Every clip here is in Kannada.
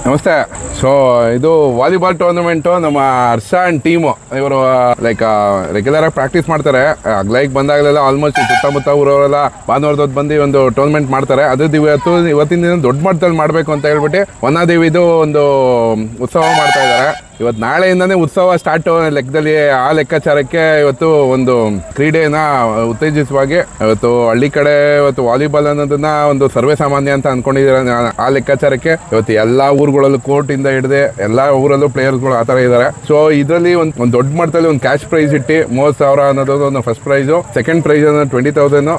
ನಮಸ್ತೆ ಸೊ ಇದು ವಾಲಿಬಾಲ್ ಟೂರ್ನಮೆಂಟು ನಮ್ಮ ಹರ್ಷ ಅಂಡ್ ಟೀಮು ಇವರು ಲೈಕ್ ರೆಗ್ಯುಲರ್ ಆಗಿ ಪ್ರಾಕ್ಟೀಸ್ ಮಾಡ್ತಾರೆ. ಲೈಕ್ ಬಂದಾಗಲೆಲ್ಲ ಆಲ್ಮೋಸ್ಟ್ ಸುತ್ತಮುತ್ತ ಊರವರೆಲ್ಲ ಭಾನುವಾರದ ಬಂದು ಒಂದು ಟೂರ್ನಮೆಂಟ್ ಮಾಡ್ತಾರೆ. ಅದು ಇವತ್ತು, ಇವತ್ತಿನ ದಿನ ದೊಡ್ಡ ಮಟ್ಟದಲ್ಲಿ ಮಾಡಬೇಕು ಅಂತ ಹೇಳ್ಬಿಟ್ಟು ವನಾದೇವಿದು ಒಂದು ಉತ್ಸವ ಮಾಡ್ತಾ ಇದ್ದಾರೆ ಇವತ್ತು ನಾಳೆಯಿಂದನೇ ಉತ್ಸವ ಸ್ಟಾರ್ಟ್ ಲೆಕ್ಕದಲ್ಲಿ ಆ ಲೆಕ್ಕಾಚಾರಕ್ಕೆ ಇವತ್ತು ಒಂದು ಕ್ರೀಡೆನ ಉತ್ತೇಜಿಸುವಾಗಿ ಇವತ್ತು ಹಳ್ಳಿ ಕಡೆ ಇವತ್ತು ವಾಲಿಬಾಲ್ ಅನ್ನೋದನ್ನ ಒಂದು ಸರ್ವೇ ಸಾಮಾನ್ಯ ಅಂತ ಅನ್ಕೊಂಡಿದ್ದೀರ ಆ ಲೆಕ್ಕಾಚಾರಕ್ಕೆ ಇವತ್ತು ಎಲ್ಲಾ ಊರುಗಳಲ್ಲೂ ಕೋರ್ಟ್ ಇಂದ ಹಿಡಿದು ಎಲ್ಲ ಊರಲ್ಲೂ ಪ್ಲೇಯರ್ಸ್ಗಳು ಆ ಥರ ಇದ್ದಾರೆ ಸೊ ಇದರಲ್ಲಿ ಒಂದು ಒಂದು ದೊಡ್ಡ ಮಟ್ಟದಲ್ಲಿ ಒಂದು ಕ್ಯಾಶ್ ಪ್ರೈಸ್ ಇಟ್ಟು ಮೂವತ್ತು ಸಾವಿರ ಅನ್ನೋದು ಒಂದು ಫಸ್ಟ್ ಪ್ರೈಸು ಸೆಕೆಂಡ್ ಪ್ರೈಸ್ ಅಂದ್ರೆ ಟ್ವೆಂಟಿ ತೌಸಂಡ್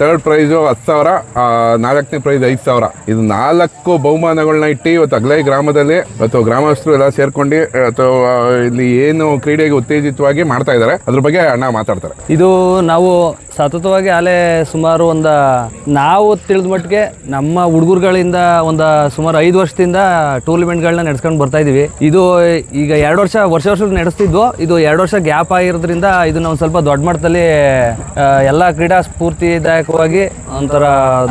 ಥರ್ಡ್ ಪ್ರೈಸು ಹತ್ತು ಸಾವಿರ ನಾಲ್ಕನೇ ಪ್ರೈಸ್ ಐದು ಸಾವಿರ. ಇದು ನಾಲ್ಕು ಬಹುಮಾನಗಳನ್ನ ಇಟ್ಟು ಇವತ್ತು ಅಗ್ಲೈ ಗ್ರಾಮದಲ್ಲಿ ಮತ್ತು ಗ್ರಾಮಸ್ಥರು ಎಲ್ಲ ಸೇರ್ಕೊಂಡು ಅಥವಾ ಇಲ್ಲಿ ಏನು ಕ್ರೀಡೆಗೆ ಉತ್ತೇಜಿತವಾಗಿ ಮಾಡ್ತಾ ಇದ್ದಾರೆ ಅದ್ರ ಬಗ್ಗೆ ಅಣ್ಣ ಮಾತಾಡ್ತಾರೆ. ಇದು ನಾವು ಸತತವಾಗಿ ಅಲೆ ಸುಮಾರು ಒಂದು ನಾವು ತಿಳಿದ ಮಟ್ಟಿಗೆ ನಮ್ಮ ಹುಡುಗರುಗಳಿಂದ ಒಂದು ಸುಮಾರು ಐದು ವರ್ಷದಿಂದ ಟೂರ್ನಮೆಂಟ್ಗಳನ್ನ ನಡೆಸ್ಕೊಂಡು ಬರ್ತಾ ಇದೀವಿ. ಇದು ಈಗ ಎರಡು ವರ್ಷ ವರ್ಷ ವರ್ಷ ನಡೆಸ್ತಿದ್ವು. ಇದು ಎರಡು ವರ್ಷ ಗ್ಯಾಪ್ ಆಗಿರೋದ್ರಿಂದ ಇದನ್ನ ಒಂದು ಸ್ವಲ್ಪ ದೊಡ್ಡ ಮಟ್ಟದಲ್ಲಿ ಎಲ್ಲ ಕ್ರೀಡಾ ಸ್ಫೂರ್ತಿದಾಯಕವಾಗಿ ಒಂಥರ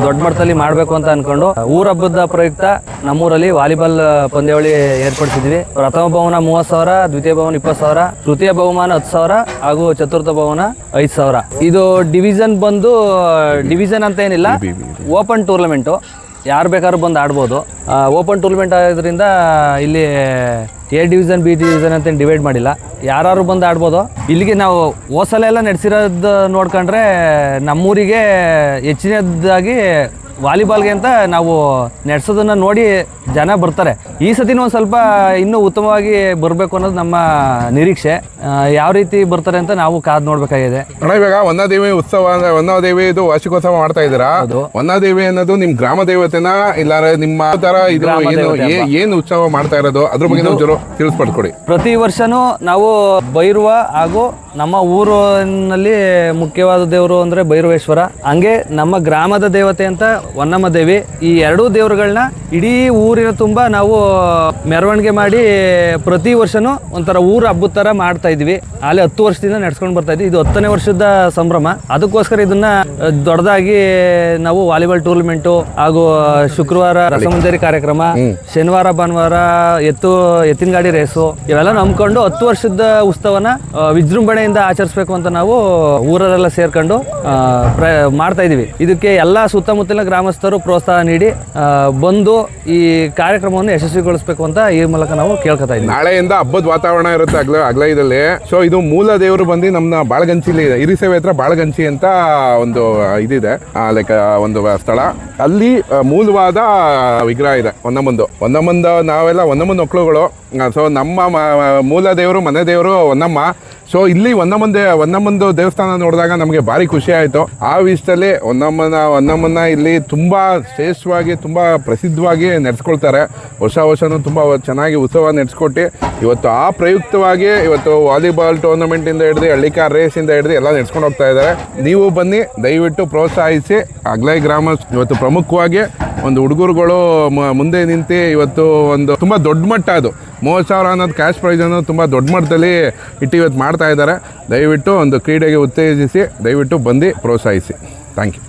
ದೊಡ್ಡ ಮಟ್ಟದಲ್ಲಿ ಮಾಡಬೇಕು ಅಂತ ಅನ್ಕೊಂಡು ಊರ ಹಬ್ಬದ ಪ್ರಯುಕ್ತ ನಮ್ಮೂರಲ್ಲಿ ವಾಲಿಬಾಲ್ ಪಂದ್ಯಾವಳಿ ಏರ್ಪಡಿಸಿದ್ವಿ. ಪ್ರಥಮ ಬಹುಮಾನ ಮೂವತ್ತು ಸಾವಿರ, ದ್ವಿತೀಯ ಬಹುಮಾನ ಇಪ್ಪತ್ತು ಸಾವಿರ, ತೃತೀಯ ಬಹುಮಾನ ಹತ್ತು ಸಾವಿರ ಹಾಗೂ ಚತುರ್ಥ ಬಹುಮಾನ ಐದು ಸಾವಿರ. ಇದು ಡಿವಿಷನ್ ಬಂದು ಡಿವಿಷನ್ ಅಂತ ಏನಿಲ್ಲ ಓಪನ್ ಟೂರ್ನಮೆಂಟು. ಯಾರು ಬೇಕಾದ್ರೂ ಬಂದು ಆಡ್ಬೋದು. ಓಪನ್ ಟೂರ್ನಮೆಂಟ್ ಆಗೋದ್ರಿಂದ ಇಲ್ಲಿ ಎ ಡಿವಿಷನ್ ಬಿ ಡಿವಿಷನ್ ಅಂತ ಡಿವೈಡ್ ಮಾಡಿಲ್ಲ. ಯಾರು ಬಂದು ಆಡ್ಬೋದು. ಇಲ್ಲಿಗೆ ನಾವು ಹೊಸಲೆಲ್ಲ ನಡೆಸಿರೋದು ನೋಡ್ಕೊಂಡ್ರೆ ನಮ್ಮೂರಿಗೆ ಹೆಚ್ಚಿನದಾಗಿ ವಾಲಿಬಾಲ್ಗೆ ಅಂತ ನಾವು ನಡೆಸೋದನ್ನು ನೋಡಿ ಜನ ಬರ್ತಾರೆ. ಈ ಸತಿನೂ ಒಂದು ಸ್ವಲ್ಪ ಇನ್ನೂ ಉತ್ತಮವಾಗಿ ಬರಬೇಕು ಅನ್ನೋದು ನಮ್ಮ ನಿರೀಕ್ಷೆ. ಯಾವ ರೀತಿ ಬರ್ತಾರೆ ಅಂತ ನಾವು ಕಾದು ನೋಡ್ಬೇಕಾಗಿದೆ. ಅಣ್ಣ ಇವಾಗ ವನ್ನಾದೇವಿ ಉತ್ಸವ ಅಂದ್ರೆ ವನ್ನಾದೇವಿ ಇದು ವಾರ್ಷಿಕೋತ್ಸವ ಮಾಡ್ತಾ ಇದ್ದೀರಾ? ವನ್ನಾದೇವಿ ಅನ್ನೋದು ನಿಮ್ ಗ್ರಾಮ ದೇವತೆನ? ಇಲ್ಲ ನಿಮ್ಮ ತರ ಇದು ಏನು ಏ- ಏನು ಉತ್ಸವ ಮಾಡ್ತಾ ಇರೋದು? ಅದ್ರ ಬಗ್ಗೆ ನಾವು ಜರ ತಿಳಿಸ್ಪಡ್ಕೊಡಿ ಪ್ರತಿ ವರ್ಷನೂ ನಾವು ಬೈರುವ ಹಾಗೂ ನಮ್ಮ ಊರಿನಲ್ಲಿ ಮುಖ್ಯವಾದ ದೇವರು ಅಂದ್ರೆ ಭೈರವೇಶ್ವರ ಹಂಗೆ ನಮ್ಮ ಗ್ರಾಮದ ದೇವತೆ ಅಂತ ಹೊನ್ನಮ್ಮ ದೇವಿ ಈ ಎರಡೂ ದೇವರುಗಳನ್ನ ಇಡೀ ಊರಿನ ತುಂಬ ನಾವು ಮೆರವಣಿಗೆ ಮಾಡಿ ಪ್ರತಿ ವರ್ಷನೂ ಒಂಥರ ಊರ ಹಬ್ಬದ ಥರ ಮಾಡ್ತಾ ಇದ್ವಿ. ಅಲ್ಲಿ ಹತ್ತು ವರ್ಷದಿಂದ ನಡ್ಸ್ಕೊಂಡು ಬರ್ತಾ ಇದ್ವಿ. ಇದು ಹತ್ತನೇ ವರ್ಷದ ಸಂಭ್ರಮ. ಅದಕ್ಕೋಸ್ಕರ ಇದನ್ನ ದೊಡ್ಡದಾಗಿ ನಾವು ವಾಲಿಬಾಲ್ ಟೂರ್ನಮೆಂಟು ಹಾಗೂ ಶುಕ್ರವಾರ ರಸಮಂಜರಿ ಕಾರ್ಯಕ್ರಮ ಶನಿವಾರ ಭಾನುವಾರ ಎತ್ತು ಎತ್ತಿನ ಗಾಡಿ ರೇಸು ಇವೆಲ್ಲ ನಂಬ್ಕೊಂಡು ಹತ್ತು ವರ್ಷದ ಉತ್ಸವನ ವಿಜೃಂಭಣೆಯಿಂದ ಆಚರಿಸ್ಬೇಕು ಅಂತ ನಾವು ಊರರೆಲ್ಲ ಸೇರ್ಕೊಂಡು ಮಾಡ್ತಾ ಇದೀವಿ ಇದಕ್ಕೆ ಎಲ್ಲಾ ಸುತ್ತಮುತ್ತಲಿನ ಗ್ರಾಮಸ್ಥರು ಪ್ರೋತ್ಸಾಹ ನೀಡಿ ಬಂದು ಈ ಕಾರ್ಯಕ್ರಮವನ್ನು ಯಶಸ್ವಿಗೊಳಿಸಬೇಕು ಅಂತ ಈ ಮೂಲಕ ನಾವು ಕೇಳ್ಕೊತಾ ಇದ್ದೀವಿ. ನಾಳೆಯಿಂದ ಹಬ್ಬದ ವಾತಾವರಣ ಇರುತ್ತೆ ಅಗ್ಲ ಅಗ್ಲೈದಲ್ಲಿ. ಸೊ ಇದು ಮೂಲ ದೇವರು ಬಂದು ನಮ್ಮ ಬಾಳಗಂಚಿಲಿ ಇದೆ. ಹಿರಿಸೇವೆ ಹತ್ರ ಬಾಳಗಂಚಿ ಅಂತ ಒಂದು ಇದಿದೆ. ಲೈಕ್ ಒಂದು ಸ್ಥಳ. ಅಲ್ಲಿ ಮೂಲವಾದ ವಿಗ್ರಹ ಇದೆ ಒಂದಮ್ಮಂದು ಒಂದಮ್ಮಂದು ನಾವೆಲ್ಲ ಒಂದಮ್ಮನ ಮಕ್ಕಳುಗಳು ಸೊ ನಮ್ಮ ಮೂಲ ದೇವರು, ಮನೆ ದೇವರು ಒಂದಮ್ಮ ಸೊ ಇಲ್ಲಿ ಒಂದಮ್ಮಂದೆ ಒಂದಮ್ಮಂದು ದೇವಸ್ಥಾನ ನೋಡಿದಾಗ ನಮಗೆ ಭಾರಿ ಖುಷಿ ಆಯಿತು. ಆ ವಿಷಯದಲ್ಲಿ ಒಂದಮ್ಮನ ಒಂದಮ್ಮನ ಇಲ್ಲಿ ತುಂಬ ಶ್ರೇಷ್ಠವಾಗಿ, ತುಂಬ ಪ್ರಸಿದ್ಧವಾಗಿ ನಡೆಸ್ಕೊಳ್ತಾರೆ. ಹೊಸ ವರ್ಷನೂ ತುಂಬ ಚೆನ್ನಾಗಿ ಉತ್ಸವ ನಡೆಸ್ಕೊಟ್ಟು, ಇವತ್ತು ಆ ಪ್ರಯುಕ್ತವಾಗಿ ಇವತ್ತು ವಾಲಿಬಾಲ್ ಟೂರ್ನಮೆಂಟಿಂದ ಹಿಡಿದು, ಹಳ್ಳಿಕಾರ್ ರೇಸಿಂದ ಹಿಡಿದು ಎಲ್ಲ ನಡೆಸ್ಕೊಂಡು ಹೋಗ್ತಾ ಇದ್ದಾರೆ. ನೀವು ಬನ್ನಿ, ದಯವಿಟ್ಟು ಪ್ರೋತ್ಸಾಹಿಸಿ. ಅಗ್ಲೈ ಗ್ರಾಮ ಇವತ್ತು ಪ್ರಮುಖವಾಗಿ ಒಂದು ಹುಡುಗರುಗಳು ಮುಂದೆ ನಿಂತು ಇವತ್ತು ಒಂದು ತುಂಬ ದೊಡ್ಡ ಮಟ್ಟ ಅದು. ಮೂವತ್ತು ಸಾವಿರ ಅನ್ನೋದು ಕ್ಯಾಶ್ ಪ್ರೈಸ್ ಅನ್ನೋದು ತುಂಬ ದೊಡ್ಡ ಮಟ್ಟದಲ್ಲಿ ಇಟ್ಟು ಇವತ್ತು ಮಾಡ್ತಾ ಇದ್ದಾರೆ. ದಯವಿಟ್ಟು ಒಂದು ಕ್ರೀಡೆಗೆ ಉತ್ತೇಜಿಸಿ, ದಯವಿಟ್ಟು ಬಂದು ಪ್ರೋತ್ಸಾಹಿಸಿ. Thank you